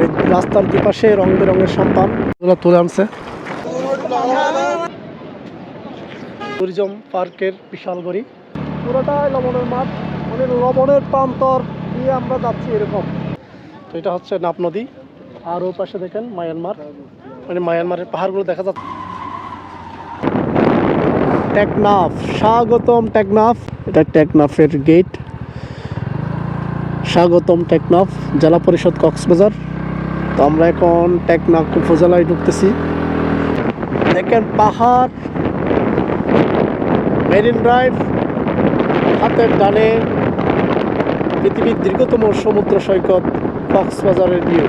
এই রাস্তার দুপাশে রং বেরঙের সম্পান তুলে আনছে। ট্যুরিজম পার্কের বিশাল গড়ি। পুরোটাই লবণের মাঠ মানে লবণের প্রান্তর দিয়ে আমরা যাচ্ছি এরকম। তো এটা হচ্ছে নাপ নদী। আর ওর পাশে দেখেন মায়ানমার। মানে মায়ানমারের পাহাড়গুলো দেখা যাচ্ছে। টেকনাফ, স্বাগতম টেকনাফ। এটা টেকনাফের গেট স্বাগতম টেকনাফ জেলা পরিষদ কক্সবাজার। তো আমরা এখন টেকনাফ উপজেলায় ঢুকতেছি। দেখেন পাহাড়, মেরিন ড্রাইভ, হাতের ডানে পৃথিবীর দীর্ঘতম সমুদ্র সৈকত কক্সবাজারের ভিউ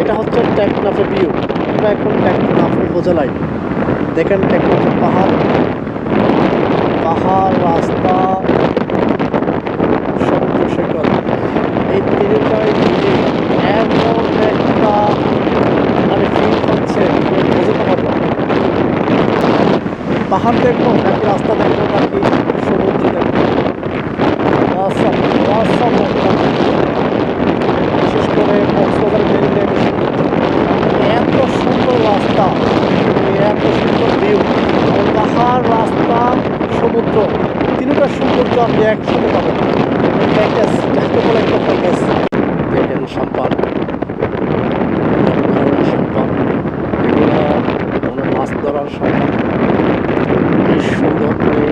এটা হচ্ছে টেকনাফের ভিউ আমরা এখন টেকনাফ উপজেলায়। দেখেন টেকনাফের পাহাড়। পাহাড়, রাস্তা, সমুদ্র সৈকত এই তিনটাই মিলে এমন একটা মানে ফিল হচ্ছে বোঝাতে পারব না। পাহাড় দেখব নাকি রাস্তা দেখব নাকি সমুদ্র দেখব Awesome, awesome একটা বিশেষ করে কক্সবাজার মেরিনে এত সুন্দর রাস্তা এত সুন্দর ভিউ পাহাড় রাস্তা সমুদ্র তিনটা সৌন্দর্য আপনি একসাথে পাবেন প্যাকেজ যাকে বলে একটা প্যাকেজ দেখেন সম্পাদ সম্পাদ এগুলো মানে মাছ ধরার সম্পাদ কি সুন্দর মানে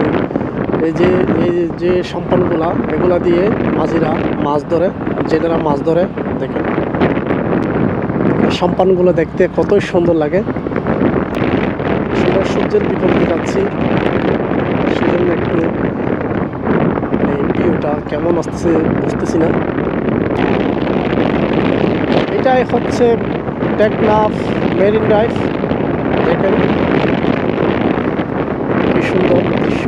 এই যে এই যে সম্পদগুলা এগুলা দিয়ে মাঝিরা মাছ ধরে, জেলেরা মাছ ধরে, দেখেন। সম্পানগুলো দেখতে কতই সুন্দর লাগে। সুন্দর সূর্যের বিপরীতে যাচ্ছি। সেজন্য একটু এই ভিউটা কেমন আসতেছে বুঝতেছি না। এটাই হচ্ছে টেকনাফ মেরিন ড্রাইভ। দেখেন, কি সুন্দর দৃশ্য।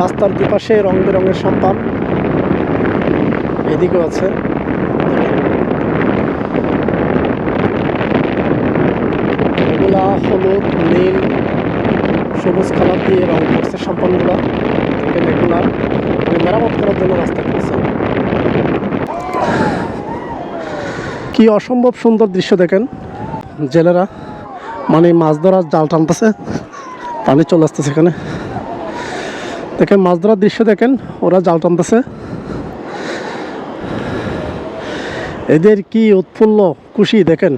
রাস্তার দুপাশে রং বেরঙের সম্পান এদিকেও আছে। এগুলা হলুদ, নীল, সবুজ কালার দিয়ে রং করছে সম্পানগুলো এগুলা মানে মেরামত করার জন্য রাস্তা করছে। কি অসম্ভব সুন্দর দৃশ্য দেখেন। জেলেরা মানে মাছ ধরার জাল টানতেছে। পানি চলে আসতেছে এখানে। দেখেন মাছ ধরার দৃশ্য দেখেন, ওরা জাল টানতেছে। এদের কি উৎফুল্ল খুশি, দেখেন।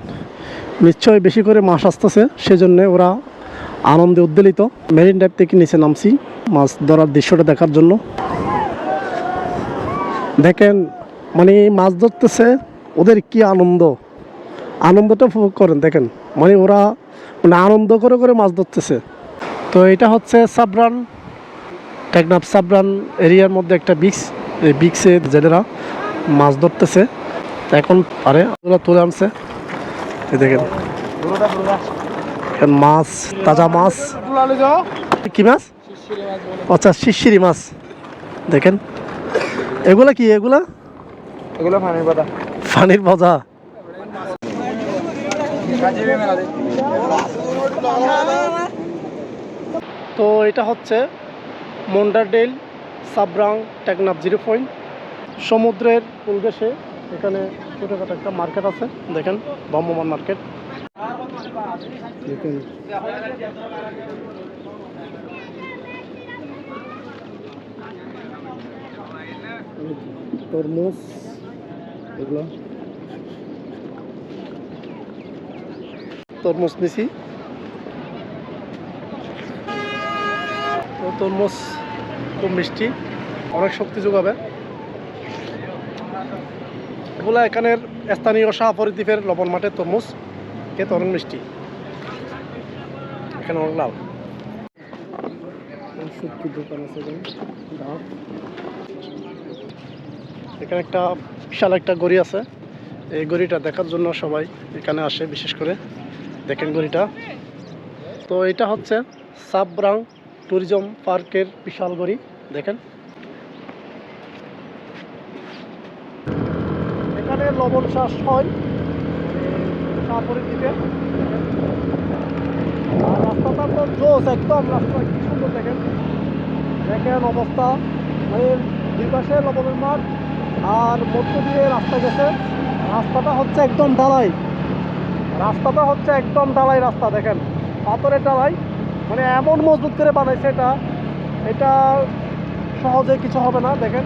নিশ্চয় বেশি করে মাছ আসতেছে, সেজন্য ওরা আনন্দে উদ্বেলিত। মেরিন ড্রাইভ থেকে নিচে নামছি মাছ ধরার দৃশ্যটা দেখার জন্য। দেখেন মানে মাছ ধরতেছে, ওদের কি আনন্দ? আনন্দটা উপভোগ করেন, দেখেন। মানে ওরা মানে আনন্দ করে করে মাছ ধরতেছে। তো এটা হচ্ছে সাবরান। টেকনাফ সাবরান এরিয়ার মধ্যে একটা বিক্স এই বিক্সে জেলেরা মাছ ধরতেছে। এখন আরে ওরা তুলে আনছে। দেখেন। মাছ তাজা মাছ। কি মাছ? আচ্ছা শিশিরি মাছ। দেখেন। এগুলা কি এগুলা? এগুলো ফানির পাতা তো এটা হচ্ছে মন্ডারডেল সাবরাং, টেকনাফ জিরো পয়েন্ট। সমুদ্রের উল্দেশে এখানে ছোটোখাটো একটা মার্কেট আছে, দেখেন ভ্রাম্যমান মার্কেট। তরমুজ, এগুলো। তরমুজ নিছি। তরমুজ খুব মিষ্টি। অনেক শক্তি যোগাবে। এগুলা এখানের স্থানীয় শাহপরি দ্বীপের লবণ মাঠের তরমুজ। খেতে অনেক মিষ্টি। এখানে অনেক লাভ দোকান আছে এখানে। এখানে একটা বিশাল একটা গড়ি আছে। এই গড়িটা দেখার জন্য সবাই এখানে আসে বিশেষ করে। দেখেন গড়িটা। তো এটা হচ্ছে সাবরাং ট্যুরিজম পার্কের বিশাল গড়ি, দেখেন। এখানে লবণ চাষ হয়, তারপরে দিকে। আর রাস্তাটা তো জোস একদম রাস্তা কি সুন্দর দেখেন। দেখেন অবস্থা মানে দুই পাশে লবণের মাঠ আর মধ্য দিয়ে রাস্তা গেছে। রাস্তাটা হচ্ছে একদম ঢালাই। রাস্তাটা হচ্ছে একদম ঢালাই রাস্তা, দেখেন। পাথরের ঢালাই। মানে এমন মজবুত করে বানাইছে এটা এটা সহজে কিছু হবে না, দেখেন।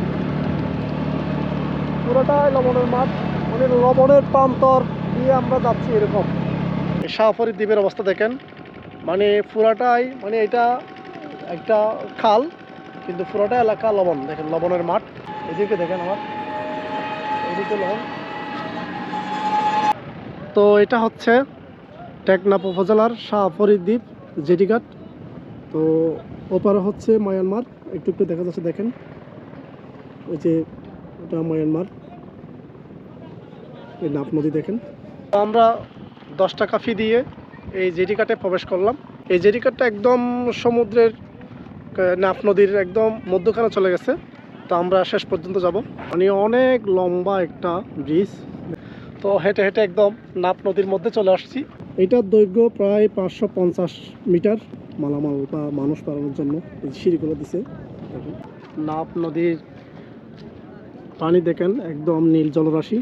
পুরোটাই লবণের মাঠ মানে লবণের প্রান্তর দিয়ে আমরা যাচ্ছি এরকম। শাহফরিদ দ্বীপের অবস্থা দেখেন মানে পুরাটাই মানে এটা একটা খাল, কিন্তু পুরোটা এলাকা লবণ, দেখেন, লবণের মাঠ। এদিকে দেখেন আমার, এদিকে লবণ। তো এটা হচ্ছে টেকনাপ উপজেলার শাহফরিদ দ্বীপ। জেটিঘাট তো ওপারে হচ্ছে মায়ানমার। একটু একটু দেখা যাচ্ছে, দেখেন। ওই যে ওটা মায়ানমার। এই নাপ নদী, দেখেন। আমরা দশ টাকা ফি দিয়ে এই জেটিঘাটে প্রবেশ করলাম। এই জেটিঘাটটা একদম সমুদ্রের নাপ নদীর একদম মধ্যখানে চলে গেছে। তো আমরা শেষ পর্যন্ত যাব। মানে অনেক লম্বা একটা ব্রিজ তো হেঁটে হেঁটে একদম নাপ নদীর মধ্যে চলে আসছি। এটার দৈর্ঘ্য প্রায় পাঁচশো পঞ্চাশ মিটার মালামাল বা মানুষ পালানোর জন্য এই সিঁড়িগুলো দিছে। নাপ নদীর পানি দেখেন, একদম নীল জলরাশি।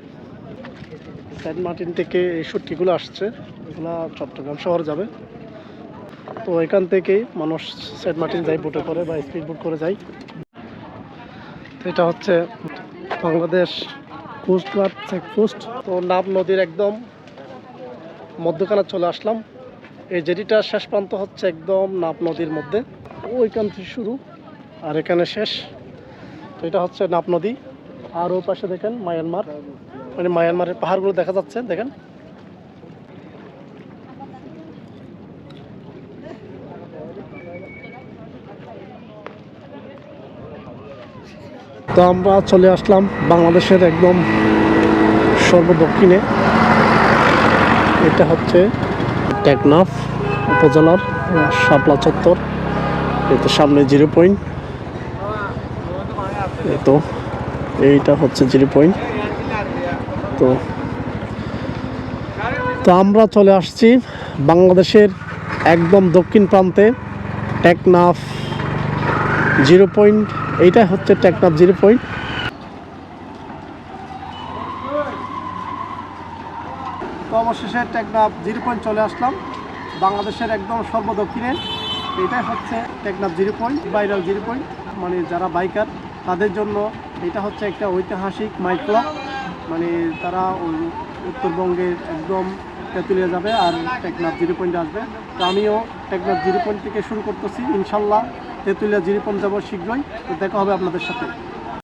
সেন্ট মার্টিন থেকে এই সুটকিগুলো আসছে, এগুলা চট্টগ্রাম শহর যাবে। তো এখান থেকেই মানুষ সেন্ট মার্টিন যায়, বোটে করে বা স্পিড বোট করে যায়। এটা হচ্ছে বাংলাদেশ কোস্টগার্ড চেকপোস্ট। তো নাব নদীর একদম মধ্যখানে চলে আসলাম। এই জেটিটা শেষ প্রান্ত হচ্ছে একদম নাব নদীর মধ্যে। ওইখান থেকে শুরু, আর এখানে শেষ। তো এটা হচ্ছে নাব নদী। আর ওই পাশে দেখেন মায়ানমার। মানে মায়ানমারের পাহাড়গুলো দেখা যাচ্ছে, দেখেন। তো আমরা চলে আসলাম বাংলাদেশের একদম সর্বদক্ষিণে। এটা হচ্ছে টেকনাফ উপজেলার শাপলা চত্বর। এই তো সামনে জিরো পয়েন্ট। তো, এইটা হচ্ছে জিরো পয়েন্ট। তো তো আমরা চলে আসছি বাংলাদেশের একদম দক্ষিণ প্রান্তে, টেকনাফ জিরো পয়েন্ট। এইটা হচ্ছে টেকনাফ জিরো পয়েন্ট। অবশেষে টেকনাফ জিরো পয়েন্ট চলে আসলাম। বাংলাদেশের একদম সর্বদক্ষিণে। এটাই হচ্ছে Teknaf zero point viral zero point. মানে যারা বাইকার, তাদের জন্য এটা হচ্ছে একটা ঐতিহাসিক মাইক ক্লাব মানে তারা ওই উত্তরবঙ্গের একদম তেঁতুলিয়া যাবে আর টেকনাফ জিরো পয়েন্টে আসবে। তো আমিও টেকনাফ জিরো পয়েন্ট থেকে শুরু করতেছি। ইনশাল্লাহ তেঁতুলিয়া জিরো পয়েন্ট যাব শীঘ্রই। তো দেখা হবে আপনাদের সাথে।